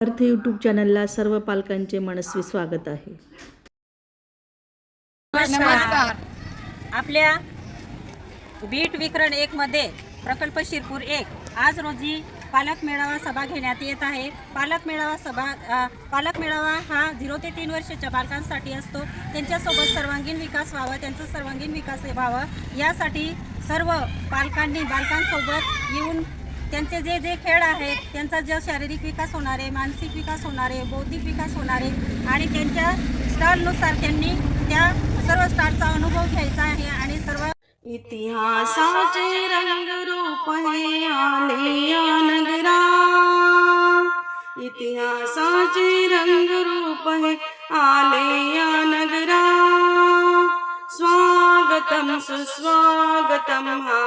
अर्थ यूट्यूब चॅनलला सर्व पालकांचे मनस्वी स्वागत आहे. नमस्कार. आपल्या बीट विकरण एक मध्ये प्रकल्प शिरपूर एक. आज रोजी पालक मेळावा सभा घेण्यात येत आहे. पालक मेळावा सभा पालक मेळावा हा झिरो ते तीन वर्षाच्या बालकांसाठी असतो. त्यांच्यासोबत सर्वांगीण विकास व्हावा त्यांचा सर्वांगीण विकास व्हावा. यासाठी सर्व पालकांनी बालकांसोबत येऊन त्यांचे जे जे खेळ आहेत त्यांचा जो शारीरिक विकास होणार आहे मानसिक विकास होणार आहे बौद्धिक विकास होणार आहे आणि त्यांच्या स्टारनुसार त्यांनी त्या सर्व स्टारचा अनुभव घ्यायचा आहे आणि सर्व इतिहासाचे रंगरूप हे आले नगरा. इतिहासाचे रंगरूप हे आले या नगरा. स्वागतम सुस्वागतम हा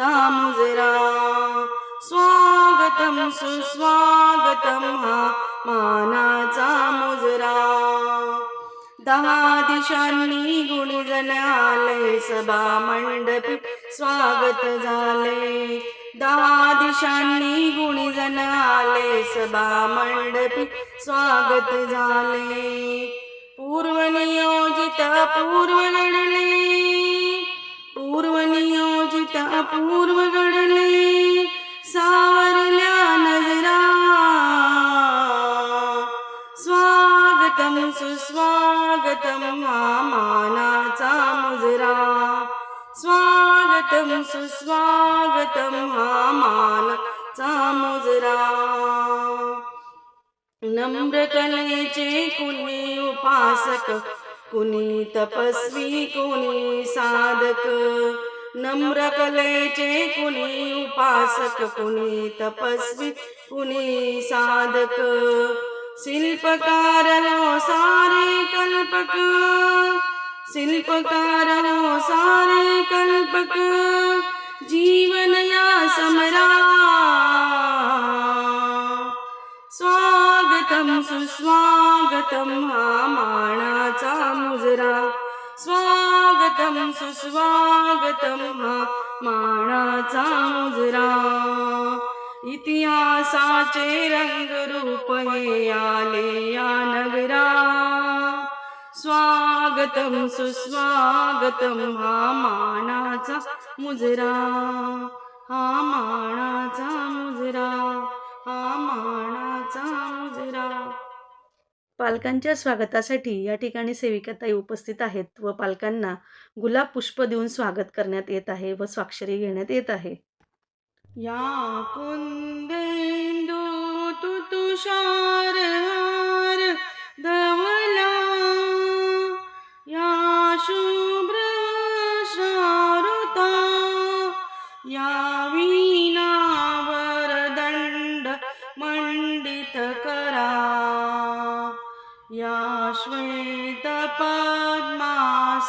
मानाचा मुजरा. स्वागतम सुस्वागतम हा मानाचा मुजरा. दहा दिशांनी गुणीजन आले सभा मंडप स्वागत झाले. दहा दिशांनी गुणीजन आले सभा मंडप स्वागत झाले. पूर्वनियोजित पूर्व लढले. पूर्वनियोजित अपूर्व घडले सावरल्या नजरा स्वागतम सुस्वागतम हा मानाचा मुजरा. स्वागतम सुस्वागतम हा मानाचा मुजरा. नम्र कलेचे कुणी उपासक कुणी तपस्वी कुणी साधक नम्र कलेचे कुणी उपासक कुणी तपस्वी कुणी साधक शिल्पकार सारे कल्पक शिल्पकार सारे कल्पक जीवन या समरा स्वागतम सुस्वागतम हा मानाचा मुजरा. स्वागतम सुस्वागतम हा मानाचा मुजरा. इतिहासाचे रंगरूप हे आले या नगरा. स्वागतम सुस्वागतम हा मानाचा मुजरा. हा मानाचा मुजरा. हा मानाचा मुजरा. पालकांच्या स्वागतासाठी या ठिकाणी सेविकाताई उपस्थित आहेत व पालकांना गुलाब पुष्प देऊन स्वागत करण्यात येत आहे व स्वाक्षरी घेण्यात येत आहे. या कुंदेंदू तु तुषार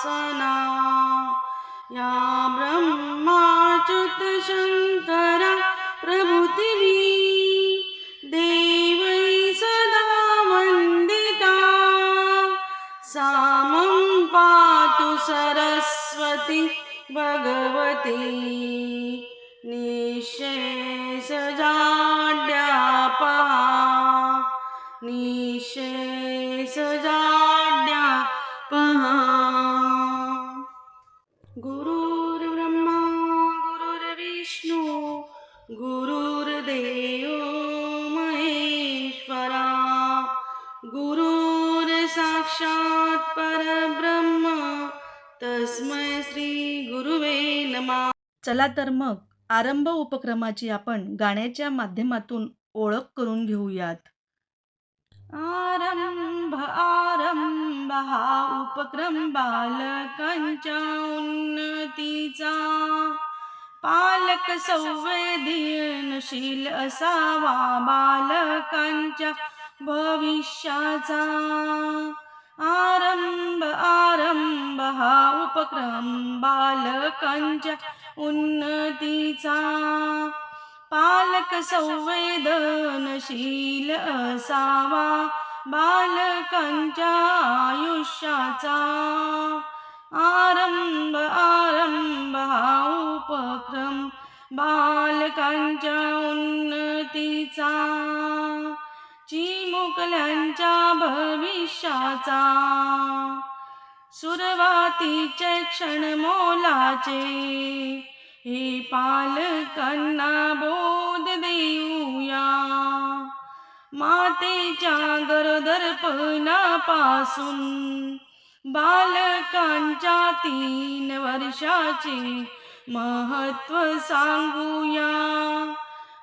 वासना। या ब्रह्माच्युत शंकर प्रभुतिवी देवै सदा वन्दिता। सामं पातु सरस्वती भगवती। श्री गुरुवे नमा. चला तर मग आरंभ उपक्रमाची आपण गाण्याच्या माध्यमातून ओळख करून घेऊयात. आरंभ आरंभ हा उपक्रम बालकांच्या उन्नतीचा. पालक संवेदनशील असावा बालकांच्या भविष्याचा. आरंभ आरंभ हा उपक्रम बालकांच्या उन्नतीचा. पालक संवेदनशील असावा बालकांच्या आयुष्याचा. आरंभ आरंभ हा उपक्रम बालकांच्या उन्नतीचा. चिमुकल्यांच्या भविष्याचा. सुरवातीचे क्षण मोलाचे हे पालकांना बोध देऊया. मातेच्या गरोदरपणापासून बालकांच्या तीन वर्षाचे महत्त्व सांगूया.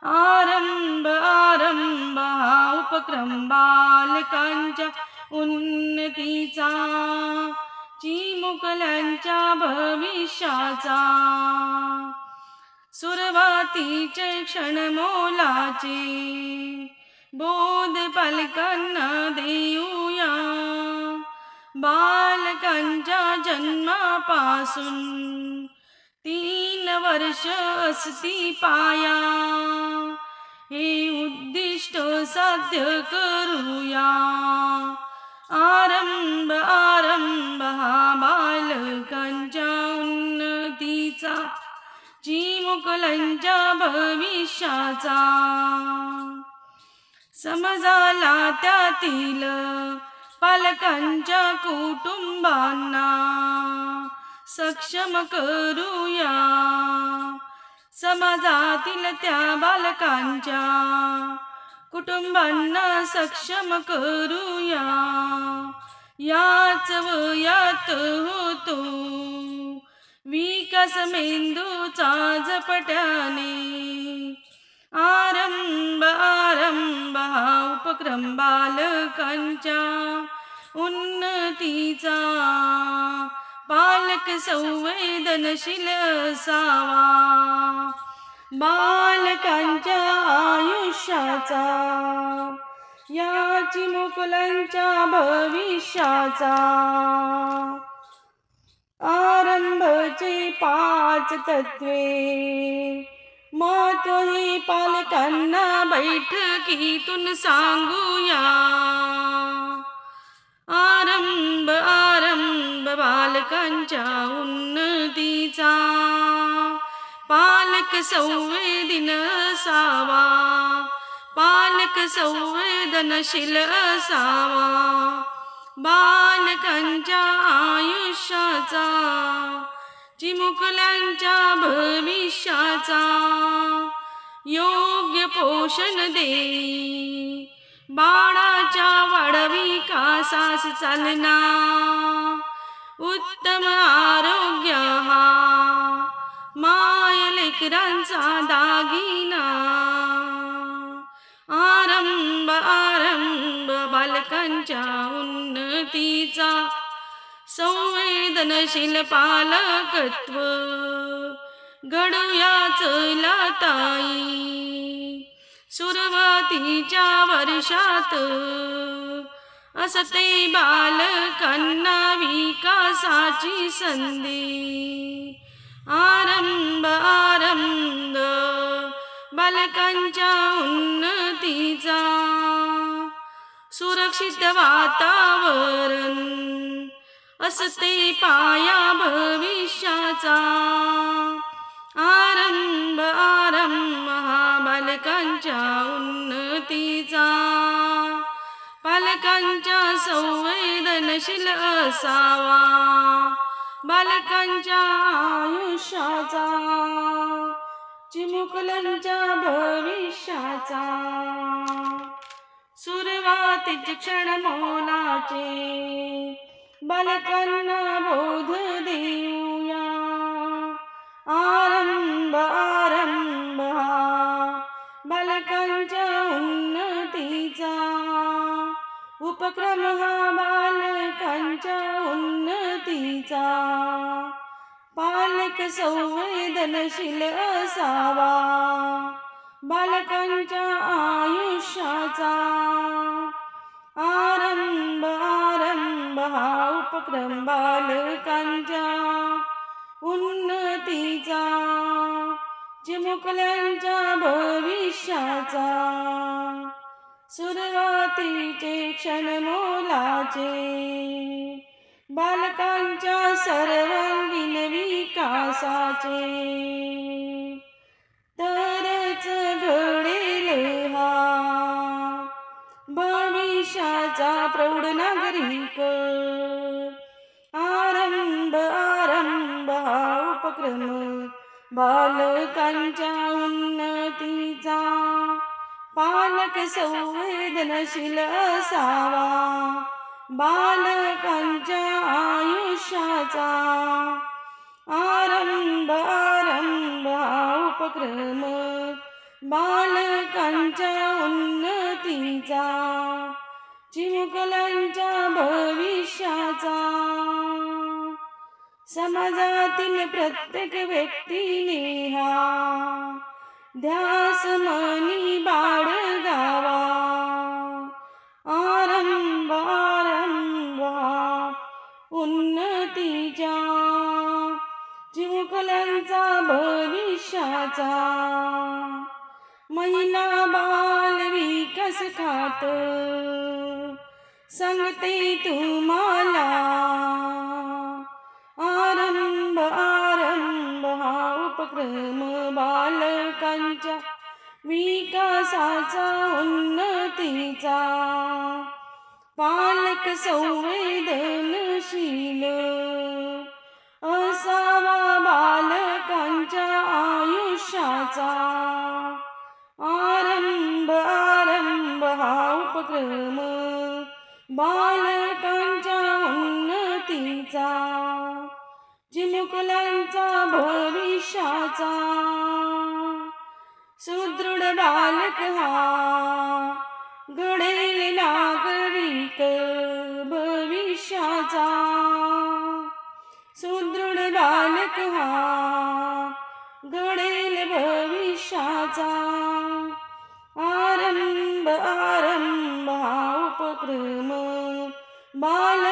आरंभ आरंभ हा उपक्रम बालकांच्या उन्नतीचा चिमुकल्यांच्या भविष्याचा. सुरुवातीचे क्षण मोलाचे बोध पालकांना देऊया. बालकांच्या जन्मापासून वर्ष असती पाया. हे उद्दिष्ट साध्य करूया. आरंभ आरंभ हा बालकांच्या उन्नतीचा चिमुकल्यांच्या भविष्याचा. समजाला त्यातील पालकांच्या कुटुंबांना सक्षम करूया. समाजातील त्या बालकांच्या कुटुंबांना सक्षम करूया. याच वयात होतो विकास मेंदूचा झपट्याने आरंभ आरंभ हा उपक्रम बालकांच्या उन्नतीचा. पालक संवेदनशील असावा. बालकांच्या आयुष्याचा या चिमुकलांच्या भविष्याचा. आरंभचे पाच तत्वे मातोही पालकांना बैठकीतून सांगूया. आरंभ आरंभ बालकांच्या उन्नतीचा. पालक संवेदन असावा. पालक संवेदनशील असावा. बालकांच्या आयुष्याचा चिमुकल्यांच्या भविष्याचा. योग्य पोषण दे. बाळाच्या वाढविकासास चालना. उत्तम आरोग्य हा. माय लेकरांचा दागिना. आरंभ आरंभ बालकांच्या उन्नतीचा. संवेदनशील पालकत्व. घडूयाच लाताई सुरवतीच्या वर्षात असते बालकांना विकासाची संधी. आरंभ आरंभ बालकांच्या उन्नतीचा सुरक्षित वातावरण असते पाया भविष्याचा. आरंभ आरंभ हा बालकांच्या उन्नतीचा. पालकांच्या संवेदनशील असावा. बालकांच्या आयुष्याचा. चिमुकलांच्या भविष्याचा. सुरुवातीचे क्षण मोलाचे. बालकांना बोध देऊ आरंभ आरंभ हा. बालकांच्या उन्नतीचा. उपक्रम हा बालकांच्या उन्नतीचा. पालक संवेदनशील असावा. बालकांच्या आयुष्याचा. आरंभ आरंभ हा उपक्रम बालकांच्या उन्नतीचा. मुकल्यांच्या भविष्याचा. सुरुवातीचे क्षण मोलाचे. बालकांच्या सर्वांगीण विकासाचे. तरच घडेल हा. भविष्याचा प्रौढ नागरिक. आरंभ आरंभ हा उपक्रम. बालकांच्या उन्नतीचा पालक संवेदनशील असावा. बालकांच्या आयुष्याचा आरंभ आरंभ उपक्रम. बालकांच्या उन्नतीचा चिमुकलांच्या भविष्याचा समाजातील प्रत्येक व्यक्तीने हा ध्यास मनी बाळगावा आरंभ आरंभ उन्नतीच्या चिमुकल्यांचा भविष्याचा. महिला बाल विकास खात सांगते तुम्हाला. हा उपक्रम बालकांच्या विकासाचा उन्नतीचा पालक संवेदनशील असावा बालकांच्या आयुष्याचा आरंभ आरंभ हा उपक्रम बालकांच्या उन्नतीचा. चिमुकल्यांचा भविष्याचा सुदृढ बालक हा घडेल नागरिक भविष्याचा. सुदृढ बालक हा घडेल भविष्याचा. आरंभ आरंभ हा उपक्रम. बालकांच्या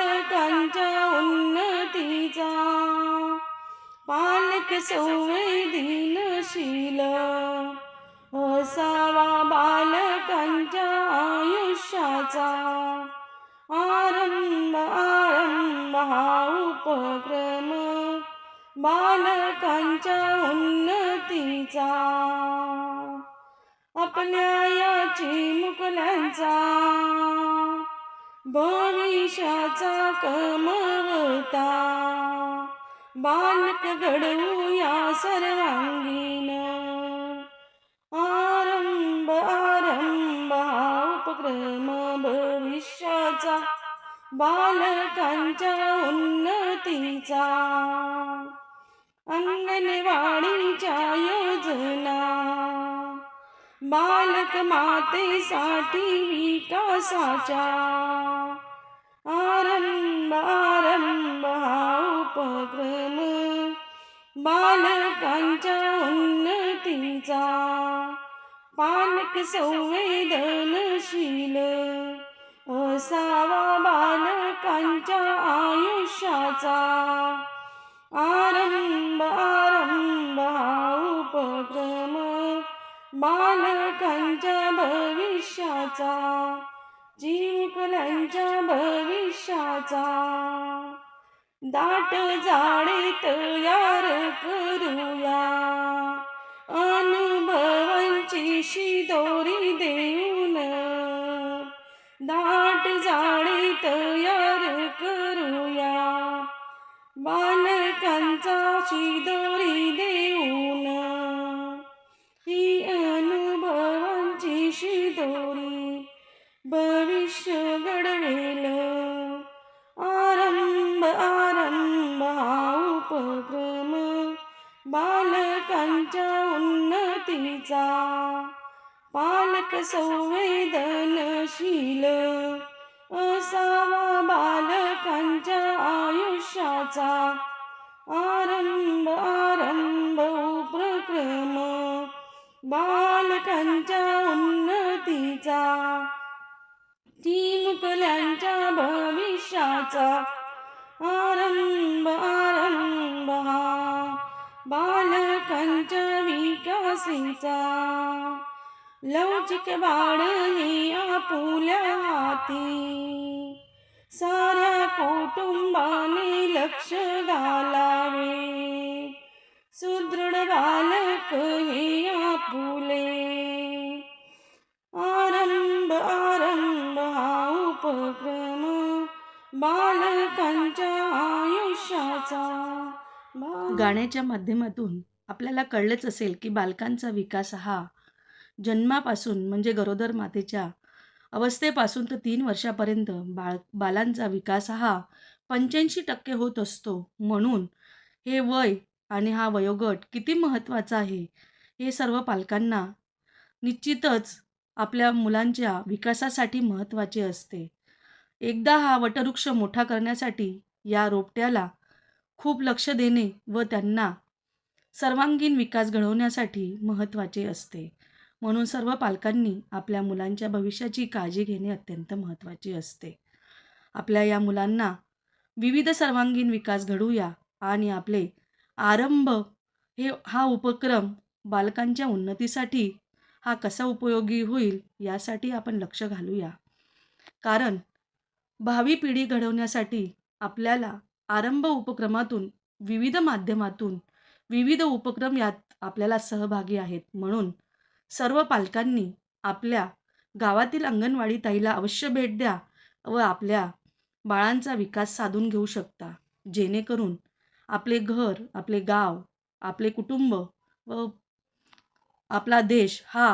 संवेदनशील असावा बालकांच्या आयुष्याचा आरंभ आरंभ हा उपक्रम बालकांच्या उन्नतीचा. आपल्या मुकलांचा चिमुकल्यांचा भविष्याचा कमवता. बालक घडवूया सर्वांगीण. आरंभ आरंभ हा उपक्रम भविष्याचा बालकांच्या उन्नतीचा. अंगणवाडीच्या योजना. बालक मातेसाठी विकासाच्या आरंभ आरंभ हा उपक्रम. बालकांच्या उन्नतीचा पालक संवेदनशील. असावा बालकांच्या आयुष्याचा. आरंभ आरंभ हा उपक्रम. बालकांच्या भविष्याचा. जिंकलांच्या भविष्याचा. दाट जाडे तयार करूया. अनुभवांची शिदोरी देऊन. दाट जाडे तयार करूया. बालकांचा शिदोरी देऊन. ही अनुभवांची शिदोरी ब बालकांच्या उन्नतीचा पालक संवेदनशील असावा बालकांच्या आयुष्याचा आरंभ आरंभ उपक्रम. बालकांच्या उन्नतीचा चिमुकल्यांच्या भविष्याचा आरंभ आरंभ बालकांच्या विकासीचा लवचिक बाळ हे आपुल्या हाती साऱ्या कुटुंबाने लक्ष घालावे गाण्याच्या माध्यमातून आपल्याला कळलंच असेल की बालकांचा विकास हा जन्मापासून म्हणजे गरोदर मातेच्या अवस्थेपासून तर तीन वर्षापर्यंत बाळ बालांचा विकास हा पंच्याऐंशी टक्के होत असतो. म्हणून हे वय आणि हा वयोगट किती महत्त्वाचा आहे हे सर्व पालकांना निश्चितच आपल्या मुलांच्या विकासासाठी महत्त्वाचे असते. एकदा हा वटवृक्ष मोठा करण्यासाठी या रोपट्याला खूप लक्ष देणे व त्यांना सर्वांगीण विकास घडवण्यासाठी महत्त्वाचे असते. म्हणून सर्व पालकांनी आपल्या मुलांच्या भविष्याची काळजी घेणे अत्यंत महत्त्वाचे असते. आपल्या या मुलांना विविध सर्वांगीण विकास घडवूया आणि आपले आरंभ हे हा उपक्रम बालकांच्या उन्नतीसाठी हा कसा उपयोगी होईल यासाठी आपण लक्ष घालूया. कारण भावी पिढी घडवण्यासाठी आपल्याला आरंभ उपक्रमातून विविध माध्यमातून विविध उपक्रम यात आपल्याला सहभागी आहेत. म्हणून सर्व पालकांनी आपल्या गावातील अंगणवाडी ताईला अवश्य भेट द्या व आपल्या बाळांचा विकास साधून घेऊ शकता. जेणेकरून आपले घर आपले गाव आपले कुटुंब व आपला देश हा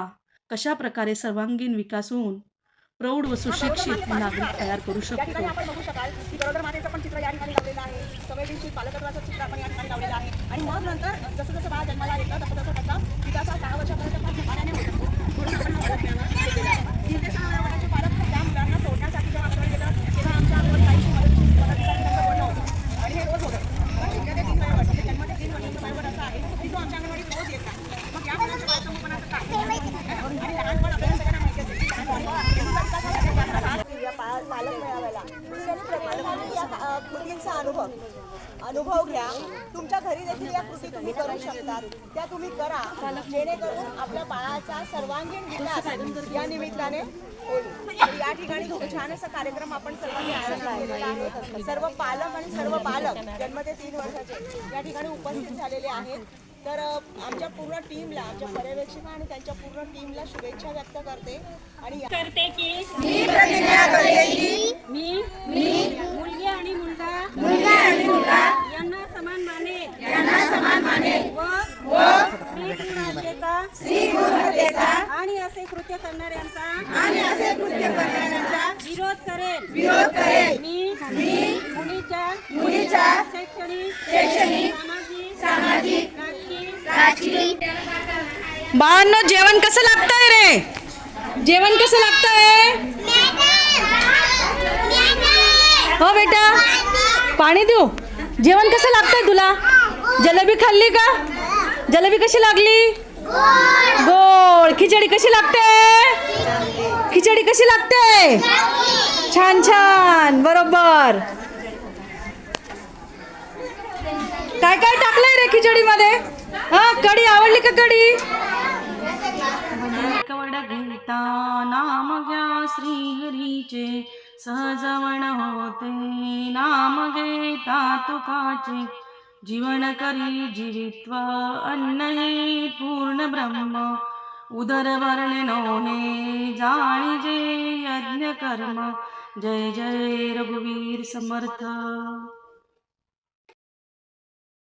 कशा प्रकारे सर्वांगीण विकास होऊन प्रौढ व सुशिक्षित नागरिक तयार करू शकतो. आपण बघू शकाल की गरोदर मातेचं पण चित्र या ठिकाणी लावलेलं आहे. संवेदनशील पालकत्वाचं चित्र आपण या ठिकाणी लावलेलं आहे. आणि मग नंतर जसं जसं बाळ जन्माला येतं तसं तसं त्याचा विकास हा सहा वर्षापर्यंत फार झपाट्याने होत असतो म्हणून आपण हा प्रयोग घ्यावा केलेला आहे तीन ते सहा वर्षाचे पालक त्या मुलांना सोडण्यासाठी जेव्हा आपण गेलं तेव्हा आमच्या अगोदर काहीशी मदतीची मदतीसाठी त्यांचं बोलणं होतं आणि हे रोज होत असतं पण शून्य ते तीन वर्ष म्हणजे जन्म ते तीन वर्षाचं वयोगट असं आहे की तो आमच्या अंगणवाडीत रोज येत नाही मग या मुलांच्या बालसंगोपनाचं काय आणि लहानपण आपल्याला सगळ्यांना माहिती असेल की लहानपण या पा- पालक मेळाव्याला दुसऱ्याने प्रत्येकाने या अ, कृतींचा अनुभव अनुभव घ्या. तुमच्या घरी देखील या कृती तुम्ही करू शकता त्या तुम्ही करा. जेणेकरून आपल्या बाळाचा सर्वांगीण विकास या निमित्ताने या ठिकाणी खूप छान असा कार्यक्रम आपण सर्वांनी आयोजित केलेला आहे. सर्व पालक आणि सर्व बालक जन्म ते तीन वर्षाचे या ठिकाणी उपस्थित झालेले आहेत. तर आमच्या पूर्ण टीमला आमच्या पर्यवेक्षिका आणि त्यांच्या पूर्ण टीमला शुभेच्छा व्यक्त करते. आणि करते की मी मुलगी. आणि मुलगा. यांना समान माने. व स्त्री गुणवत्तेचा आणि असे कृत्य करणाऱ्यांचा. विरोध करेल मी मुलीच्या शैक्षणिक सामाजिक राजकीय. बाळांनो जेवण कसं लागतंय रे? जेवण कसं लागतंय? हो बेटा. पाणी देऊ? जेवण कसं लागतंय तुला? जलेबी खाल्ली का? जलेबी कशी लागली? गोड. खिचडी कशी लागते? खिचडी कशी लागते? छान छान. बरोबर. काय काय टाकलंय रे खिचडीमध्ये? हा कढी आवडली का कढी? कवड नाम सहजवण होते. नाम घेता तुकाचे. जीवन करी जीवित्व अन्न हे पूर्ण ब्रह्म. उदर वर्णनोने जाणी जे यज्ञ कर्म जय जय रघुवीर समर्थ.